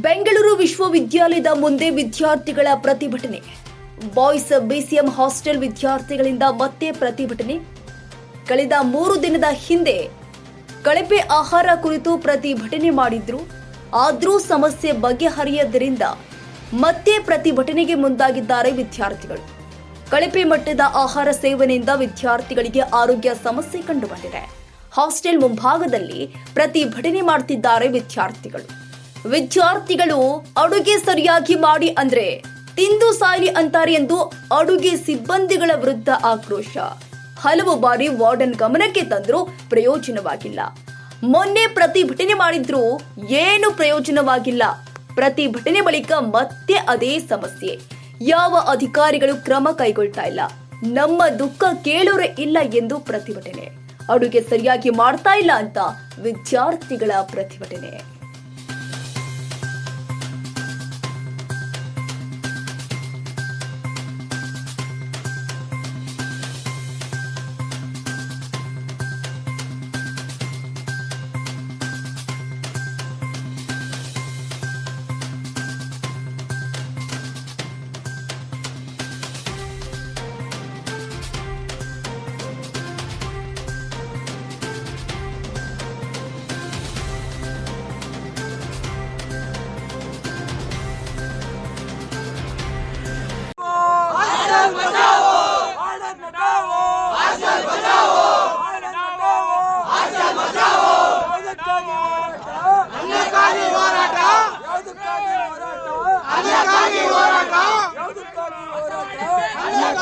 ಬೆಂಗಳೂರು ವಿಶ್ವವಿದ್ಯಾಲಯದ ಮುಂದೆ ವಿದ್ಯಾರ್ಥಿಗಳ ಪ್ರತಿಭಟನೆ. ಬಾಯ್ಸ್ ಬಿಸಿಎಂ ಹಾಸ್ಟೆಲ್ ವಿದ್ಯಾರ್ಥಿಗಳಿಂದ ಮತ್ತೆ ಪ್ರತಿಭಟನೆ. ಕಳೆದ ಮೂರು ದಿನದ ಹಿಂದೆ ಕಳಪೆ ಆಹಾರ ಕುರಿತು ಪ್ರತಿಭಟನೆ ಮಾಡಿದ್ರು. ಆದರೂ ಸಮಸ್ಯೆ ಬಗೆಹರಿಯದರಿಂದ ಮತ್ತೆ ಪ್ರತಿಭಟನೆಗೆ ಮುಂದಾಗಿದ್ದಾರೆ ವಿದ್ಯಾರ್ಥಿಗಳು. ಕಳಪೆ ಮಟ್ಟದ ಆಹಾರ ಸೇವನೆಯಿಂದ ವಿದ್ಯಾರ್ಥಿಗಳಿಗೆ ಆರೋಗ್ಯ ಸಮಸ್ಯೆ ಕಂಡುಬಂದಿದೆ. ಹಾಸ್ಟೆಲ್ ಮುಂಭಾಗದಲ್ಲಿ ಪ್ರತಿಭಟನೆ ಮಾಡುತ್ತಿದ್ದಾರೆ ವಿದ್ಯಾರ್ಥಿಗಳು. ವಿದ್ಯಾರ್ಥಿಗಳು ಅಡುಗೆ ಸರಿಯಾಗಿ ಮಾಡಿ ಅಂದ್ರೆ ತಿಂದು ಸಾಯಲಿ ಅಂತಾರೆ ಎಂದು ಅಡುಗೆ ಸಿಬ್ಬಂದಿಗಳ ವಿರುದ್ಧ ಆಕ್ರೋಶ. ಹಲವು ಬಾರಿ ವಾರ್ಡನ್ ಗಮನಕ್ಕೆ ತಂದರೂ ಪ್ರಯೋಜನವಾಗಿಲ್ಲ. ಮೊನ್ನೆ ಪ್ರತಿಭಟನೆ ಮಾಡಿದ್ರು ಏನು ಪ್ರಯೋಜನವಾಗಿಲ್ಲ. ಪ್ರತಿಭಟನೆ ಬಳಿಕ ಮತ್ತೆ ಅದೇ ಸಮಸ್ಯೆ. ಯಾವ ಅಧಿಕಾರಿಗಳು ಕ್ರಮ ಕೈಗೊಳ್ತಾ ಇಲ್ಲ. ನಮ್ಮ ದುಃಖ ಕೇಳೋರೇ ಇಲ್ಲ ಎಂದು ಪ್ರತಿಭಟನೆ. ಅಡುಗೆ ಸರಿಯಾಗಿ ಮಾಡ್ತಾ ಇಲ್ಲ ಅಂತ ವಿದ್ಯಾರ್ಥಿಗಳ ಪ್ರತಿಭಟನೆ.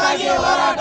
ಹೋರಾಟ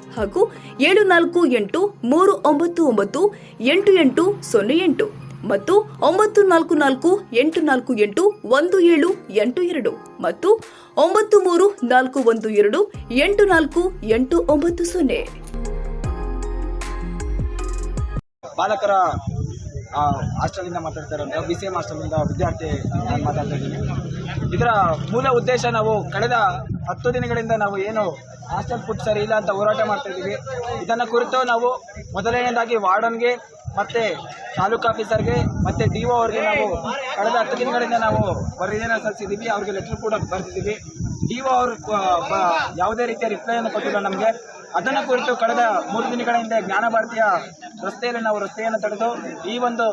ಹಾಗೂ ಏಳು ನಾಲ್ಕು ಎಂಟು ಮೂರು ಒಂಬತ್ತು ಒಂಬತ್ತು ಎಂಟು ಎಂಟು ಸೊನ್ನೆ ಎಂಟು ಮತ್ತು ಒಂಬತ್ತು ನಾಲ್ಕು ನಾಲ್ಕು ಎಂಟು ನಾಲ್ಕು ಎಂಟು ಒಂದು ಏಳು ಎಂಟು ಎರಡು ಮತ್ತು ಒಂಬತ್ತು ಮೂರು ನಾಲ್ಕು ಒಂದು ಎರಡು ಎಂಟು ನಾಲ್ಕು ಎಂಟು ಒಂಬತ್ತು ಸೊನ್ನೆ. ಬಾಲಕರ ಆ, ಹಾಸ್ಟೆಲಿಂದ ಮಾತಾಡ್ತಾ ಬಿ ಸಿ ಎಂ ಹಾಸ್ಟೆಲಿಂದ ವಿದ್ಯಾರ್ಥಿ ಮಾತಾಡ್ತಾ ಇದ್ದೀನಿ. ಇದರ ಮೂಲ ಉದ್ದೇಶ ನಾವು ಕಳೆದ ಹತ್ತು ದಿನಗಳಿಂದ ನಾವು ಏನು ಹಾಸ್ಟೆಲ್ ಫುಡ್ ಸರಿ ಇಲ್ಲ ಅಂತ ಹೋರಾಟ ಮಾಡ್ತಾ ಇದ್ದೀವಿ. ಇದನ್ನು ಕುರಿತು ನಾವು ಮೊದಲನೇದಾಗಿ ವಾರ್ಡನ್ಗೆ ಮತ್ತೆ ತಾಲೂಕು ಆಫೀಸರ್ಗೆ ಮತ್ತೆ ಡಿ ಒ ಅವ್ರಿಗೆ ನಾವು ಕಳೆದ ಹತ್ತು ದಿನಗಳಿಂದ ನಾವು ವರದಿಯನ್ನು ಸಲ್ಲಿಸಿದ್ದೀವಿ. ಅವ್ರಿಗೆ ಲೆಟರ್ ಕೂಡ ಬರೆದಿದ್ದೀವಿ. ಡಿ ಒ ಅವರು ಯಾವುದೇ ರೀತಿಯ ರಿಪ್ಲೈಯನ್ನು ಕೊಟ್ಟಿಲ್ಲ ನಮಗೆ. ಅದನ್ನ ಕುರಿತು ಕಳೆದ ಮೂರು ದಿನಗಳ ಹಿಂದೆ ಜ್ಞಾನ ಭಾರತೀಯ ರಸ್ತೆಯಲ್ಲಿ ನಾವು ರಸ್ತೆಯನ್ನು ತಡೆದು ಈ ಒಂದು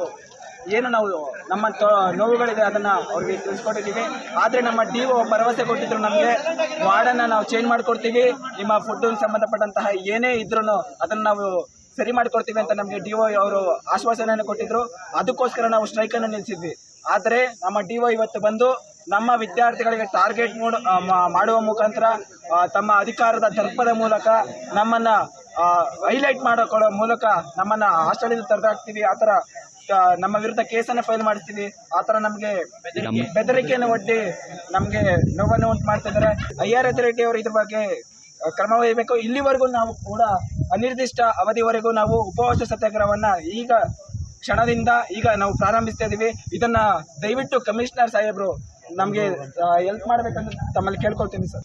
ಏನು ನಾವು ನಮ್ಮ ನೋವುಗಳಿದೆ ಅದನ್ನ ಅವ್ರಿಗೆ ತಿಳಿಸ್ಕೊಟ್ಟಿದ್ದೀವಿ. ಆದ್ರೆ ನಮ್ಮ ಡಿ ಒ ಭರವಸೆ ಕೊಟ್ಟಿದ್ರು ನಮಗೆ. ವಾರ್ಡನ್ನ ನಾವು ಚೇಂಜ್ ಮಾಡ್ಕೊಡ್ತೀವಿ. ನಿಮ್ಮ ಫುಡ್ ಸಂಬಂಧಪಟ್ಟಂತಹ ಏನೇ ಇದ್ರೂ ಅದನ್ನ ನಾವು ಸರಿ ಮಾಡಿಕೊಡ್ತೀವಿ ಅಂತ ನಮಗೆ ಡಿ ಒ ಅವರು ಆಶ್ವಾಸನೆಯನ್ನು ಕೊಟ್ಟಿದ್ರು. ಅದಕ್ಕೋಸ್ಕರ ನಾವು ಸ್ಟ್ರೈಕ್ ಅನ್ನು ನಿಲ್ಲಿಸಿದ್ವಿ ಆದ್ರೆ ನಮ್ಮ ಡಿ ಒ ಇವತ್ತು ಬಂದು ನಮ್ಮ ವಿದ್ಯಾರ್ಥಿಗಳಿಗೆ ಟಾರ್ಗೆಟ್ ಮಾಡುವ ಮುಖಾಂತರ ತಮ್ಮ ಅಧಿಕಾರದ ದರ್ಪದ ಮೂಲಕ ನಮ್ಮನ್ನ ಹೈಲೈಟ್ ಮಾಡಿಕೊಳ್ಳೋ ಮೂಲಕ ನಮ್ಮನ್ನ ಹಾಸ್ಟೆಲಿಂದ ತೆರೆದಾಕ್ತೀವಿ. ಆ ಥರ ನಮ್ಮ ವಿರುದ್ಧ ಕೇಸನ್ನು ಫೈಲ್ ಮಾಡ್ತೀವಿ ಆ ಥರ ನಮಗೆ ಬೆದರಿಕೆಯನ್ನು ಒಡ್ಡಿ ನಮಗೆ ನೋವನ್ನು ಉಂಟು ಮಾಡ್ತಿದ್ದಾರೆ ಐ ಆರ್ ಅಥಾರಿಟಿ ಅವರು ಇದ್ರ ಬಗ್ಗೆ ಕ್ರಮ ವಹಿಸಬೇಕು ಇಲ್ಲಿವರೆಗೂ ನಾವು ಕೂಡ ಅನಿರ್ದಿಷ್ಟ ಅವಧಿವರೆಗೂ ನಾವು ಉಪವಾಸ ಸತ್ಯಾಗ್ರಹವನ್ನ ಈಗ ಕ್ಷಣದಿಂದ ಈಗ ನಾವು ಪ್ರಾರಂಭಿಸ್ತಾ ಇದ್ದೀವಿ ಇದನ್ನ ದಯವಿಟ್ಟು ಕಮಿಷನರ್ ಸಾಹೇಬ್ರು ನಮಗೆ ಹೆಲ್ಪ್ ಮಾಡಬೇಕಂತ ತಮ್ಮಲ್ಲಿ ಕೇಳ್ಕೊಳ್ತೀನಿ ಸರ್.